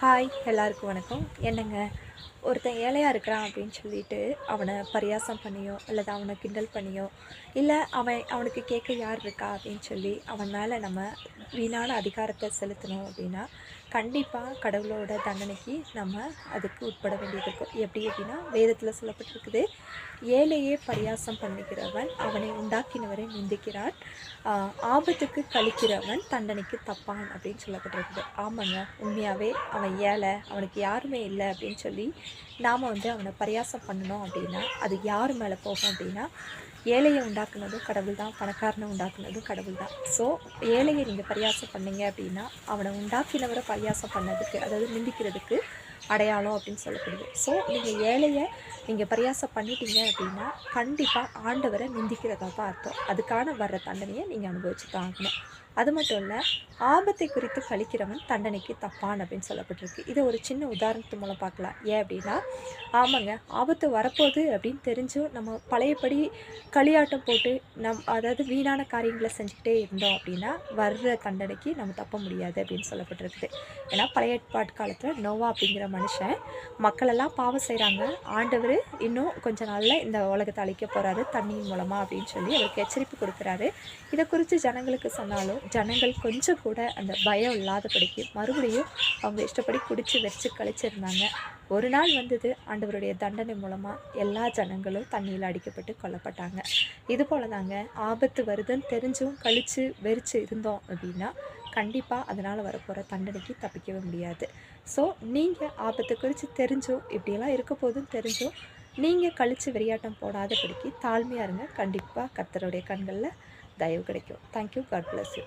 Hi எல்லாருக்கும் வணக்கம். என்னங்க? ஒருத்தன் ஏழையாக இருக்கிறான் அப்படின்னு சொல்லிட்டு அவனை பரியாசம் பண்ணியோ அல்லது அவனை கிண்டல் பண்ணியோ இல்லை அவன் அவனுக்கு கேட்க யார் இருக்கா அப்படின்னு சொல்லி அவன் மேலே நம்ம வீணான அதிகாரத்தை செலுத்தணும் அப்படின்னா கண்டிப்பாக கடவுளோட தண்டனைக்கு நம்ம அதுக்கு உட்பட வேண்டியது இருக்கும். எப்படி அப்படின்னா வேதத்தில் சொல்லப்பட்டிருக்குது ஏழையே பரியாசம் பண்ணுகிறவன் அவனை உண்டாக்கினவரை நிந்திக்கிறான். ஆபத்துக்கு கழிக்கிறவன் தண்டனைக்கு தப்பான் அப்படின்னு சொல்லப்பட்டிருக்குது. ஆமாங்க உண்மையாகவே அவன் ஏழை அவனுக்கு யாருமே இல்லை அப்படின்னு சொல்லி நாம் வந்து அவனை பரியாசம் பண்ணணும் அப்படின்னா அது யார் மேலே போகும் அப்படின்னா ஏழையை உண்டாக்குனதும் கடவுள் தான் பணக்காரனை உண்டாக்குனதும் கடவுள் தான். ஸோ ஏழையை நீங்கள் பரியாசம் பண்ணீங்க அப்படின்னா அவனை உண்டாக்கினவரை பரியாசம் பண்ணதுக்கு அதாவது நிந்திக்கிறதுக்கு அடையாளம் அப்படின்னு சொல்லப்படுது. ஸோ நீங்கள் ஏழையை நீங்கள் பரியாசம் பண்ணிட்டீங்க அப்படின்னா கண்டிப்பாக ஆண்டவரை நிந்திக்கிறதா தான் அர்த்தம். அதுக்கான வர்ற தண்டனையை நீங்கள் அனுபவிச்சு தான் ஆகணும். அது மட்டும் இல்லை ஆபத்தை குறித்து கழிக்கிறவன் தண்டனைக்கு தப்பான் அப்படின்னு சொல்லப்பட்டிருக்கு. இதை ஒரு சின்ன உதாரணத்து மூலம் பார்க்கலாம். ஏன் அப்படின்னா ஆமாங்க ஆபத்து வரப்போகுது அப்படின்னு தெரிஞ்சும் நம்ம பழையபடி களியாட்டம் போட்டு நம் அதாவது வீணான காரியங்களை செஞ்சுக்கிட்டே இருந்தோம் அப்படின்னா வர்ற தண்டனைக்கு நம்ம தப்ப முடியாது அப்படின்னு சொல்லப்பட்டிருக்குது. ஏன்னா பழைய பாட்காலத்தில் காலத்தில் நோவா அப்படிங்கிற மனுஷன். மக்களெல்லாம் பாவம் செய்கிறாங்க ஆண்டவர் இன்னும் கொஞ்ச நாளில் இந்த உலகத்தை அழிக்க போகிறாரு தண்ணியின் மூலமாக அப்படின்னு சொல்லி அவருக்கு எச்சரிப்பு கொடுக்குறாரு. இதை குறித்து ஜனங்களுக்கு சொன்னாலும் ஜனங்கள் கொஞ்சம் கூட அந்த பயம் இல்லாதபடிக்கு மறுபடியும் அவங்க இஷ்டப்படி குடிச்சு வச்சு கழிச்சிருந்தாங்க. ஒரு நாள் வந்தது ஆண்டவருடைய தண்டனை மூலமாக எல்லா ஜனங்களும் தண்ணியில் அடிக்கப்பட்டு கொல்லப்பட்டாங்க. இது போல தாங்க ஆபத்து வருதுன்னு தெரிஞ்சும் கழித்து வெறிச்சு இருந்தோம் அப்படின்னா கண்டிப்பாக அதனால் வரப்போகிற தண்டனைக்கு தப்பிக்கவே முடியாது. ஸோ நீங்கள் ஆபத்தை குறித்து தெரிஞ்சோ இப்படியெல்லாம் இருக்க போதும் தெரிஞ்சோ நீங்கள் கழித்து விளையாட்டம் போடாத போடாதபடிக்கு தாழ்மையாக இருங்க. கண்டிப்பாக கத்தருடைய கண்களில் தயவு கிடைக்கும். Thank you God bless you